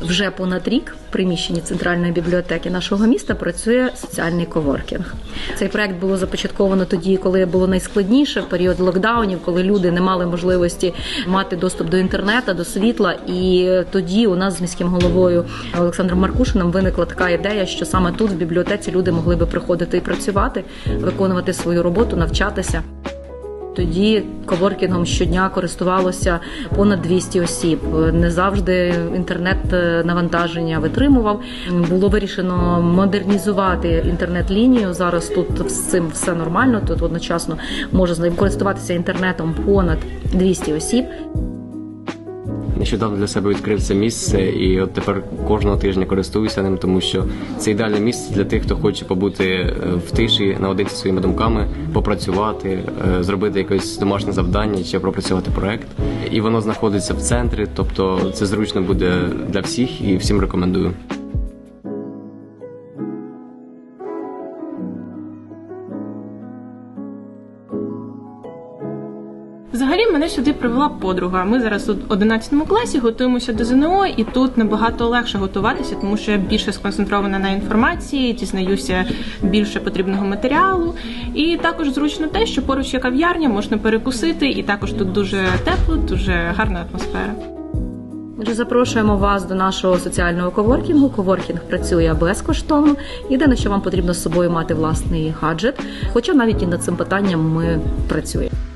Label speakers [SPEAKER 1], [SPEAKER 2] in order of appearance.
[SPEAKER 1] Вже понад рік в приміщенні центральної бібліотеки нашого міста працює соціальний коворкінг. Цей проект було започатковано тоді, коли було найскладніше в період локдаунів, коли люди не мали можливості мати доступ до інтернету, до світла. І тоді у нас з міським головою Олександром Маркушином виникла така ідея, що саме тут в бібліотеці люди могли би приходити і працювати, виконувати свою роботу, навчатися. Тоді коворкінгом щодня користувалося понад 200 осіб. Не завжди інтернет е, навантаження витримував. Було вирішено модернізувати інтернет-лінію. Зараз тут з цим все нормально. Тут одночасно може користуватися інтернетом понад 200 осіб.
[SPEAKER 2] Нещодавно для себе відкрив це місце, і от тепер кожного тижня користуюся ним, тому що це ідеальне місце для тих, хто хоче побути е, в тиші наодинці своїми думками, попрацювати, е, зробити якесь домашнє завдання чи пропрацювати проект. І воно знаходиться в центрі, тобто це зручно буде для всіх і всім рекомендую.
[SPEAKER 3] Взагалі мене сюди привела подруга. Ми зараз у 11 класі готуємося до ЗНО, і тут набагато легше готуватися, тому що я більше сконцентрована на інформації, дізнаюся більше потрібного матеріалу. І також зручно те, що поруч є кав'ярня, можна перекусити, і також тут дуже тепло, дуже гарна атмосфера.
[SPEAKER 1] Отже, запрошуємо вас до нашого соціального коворкінгу. Коворкінг працює безкоштовно. Єдине, що вам потрібно з собою мати власний гаджет. Хоча навіть і над цим питанням ми працюємо.